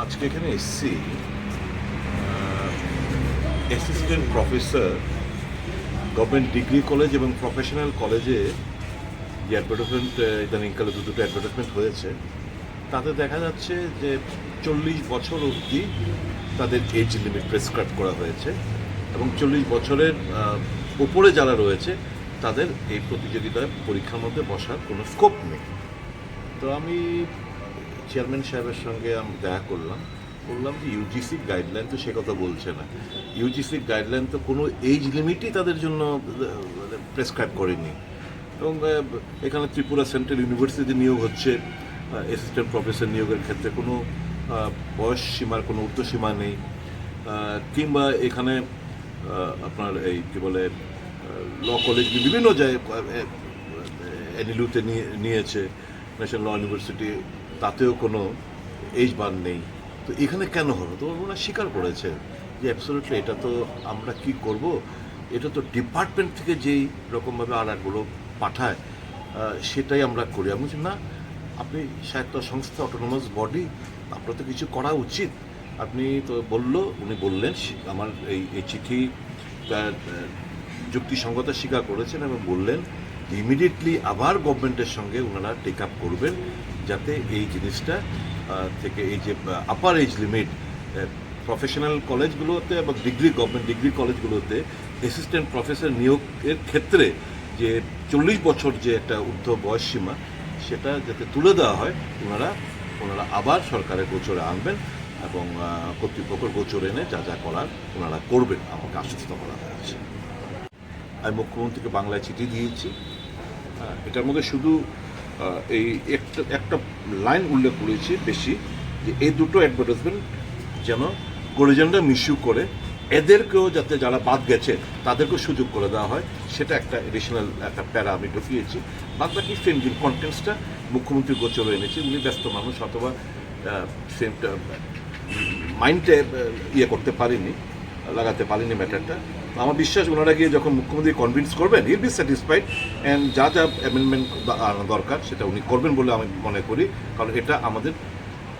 আজকে এখানে এসছি assistant professor government degree college এবং প্রফেশনাল কলেজে যে অ্যাডভার্টাইজমেন্ট ইদানিংকালে দু দুটো অ্যাডভার্টাইজমেন্ট হয়েছে, তাতে দেখা যাচ্ছে যে চল্লিশ বছর অবধি তাদের এজ লিমিট প্রেসক্রাইব করা হয়েছে এবং চল্লিশ বছরের ওপরে যারা রয়েছে, তাদের এই প্রতিযোগিতায় পরীক্ষার মধ্যে বসার কোনো স্কোপ নেই। তো আমি চেয়ারম্যান সাহেবের সঙ্গে আমি দেখা করলাম বললাম যে ইউজিসি গাইডলাইন তো সে কথা বলছে না ইউজিসি গাইডলাইন তো কোনো এজ লিমিটই তাদের জন্য প্রেসক্রাইব করেনি এবং এখানে ত্রিপুরা সেন্ট্রাল ইউনিভার্সিটি নিয়োগ হচ্ছে অ্যাসিস্ট্যান্ট প্রফেসর নিয়োগের ক্ষেত্রে কোনো বয়স সীমার কোনো ঊর্ধ্বসীমা নেই কিংবা এখানে আপনার এই কী বলে ল কলেজ বিভিন্ন জায়গায় নিয়ে নিয়েছে ন্যাশনাল ল ইউনিভার্সিটি তাতেও কোনো এইজ বার নেই। তো এখানে কেন হলো? তো ওনারা স্বীকার করেছে যে অ্যাবসোলিউটলি এটা তো আমরা কি করব? এটা তো ডিপার্টমেন্ট থেকে যেই রকমভাবে আর একগুলো পাঠায় সেটাই আমরা করি। আমি বলছি না আপনি স্বায়ত্ত সংস্থা অটোনোমাস বডি আপনার তো কিছু করা উচিত। আপনি তো বলল উনি বললেন আমার এই এই চিঠি তার, যুক্তিসঙ্গতা স্বীকার করেছেন এবং বললেন ইমিডিয়েটলি আবার গভর্নমেন্টের সঙ্গে ওনারা টেক আপ করবেন যাতে এই জিনিসটা থেকে এই যে আপার এজ লিমিট প্রফেশনাল কলেজগুলোতে এবং ডিগ্রি গভর্নমেন্ট ডিগ্রি কলেজগুলোতে অ্যাসিস্ট্যান্ট প্রফেসর নিয়োগের ক্ষেত্রে যে চল্লিশ বছর যে একটা ঊর্ধ্ব বয়স সীমা, সেটা যাতে তুলে দেওয়া হয়, ওনারা ওনারা আবার সরকারের গোচরে আনবেন এবং কর্তৃপক্ষের গোচরে এনে যা যা করার ওনারা করবেন, আমাকে আশ্বস্ত করা হয়েছে। আমি মুখ্যমন্ত্রীকে বাংলায় চিঠি দিয়েছি। এটার মধ্যে শুধু এই একটা একটা লাইন উল্লেখ করেছি বেশি, যে এই দুটো অ্যাডভার্টাইজমেন্ট যেন গরিজনরা মিসইউ করে, এদেরকেও যাতে যারা বাদ গেছে, তাদেরকেও সুযোগ করে দেওয়া হয়, সেটা একটা এডিশনাল একটা প্যারা আমি ঢুকিয়েছি। বাদ বাকি যে কন্টেন্টসটা মুখ্যমন্ত্রী গোচরে এনেছি, উনি ব্যস্ত মানুষ, অথবা সেমটা মাইন্ডে ইয়ে করতে পারিনি। লাগাতে পারেনি ম্যাটারটা। আমার বিশ্বাস ওনারা গিয়ে যখন মুখ্যমন্ত্রী কনভিন্স করবেন ইল বি স্যাটিসফাইড অ্যান্ড যা যা অ্যামেন্ডমেন্ট দরকার সেটা উনি করবেন বলে আমি মনে করি। কারণ এটা আমাদের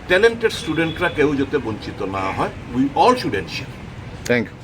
ট্যালেন্টেড স্টুডেন্টরা কেউ যাতে বঞ্চিত না হয় we all should ensure thank you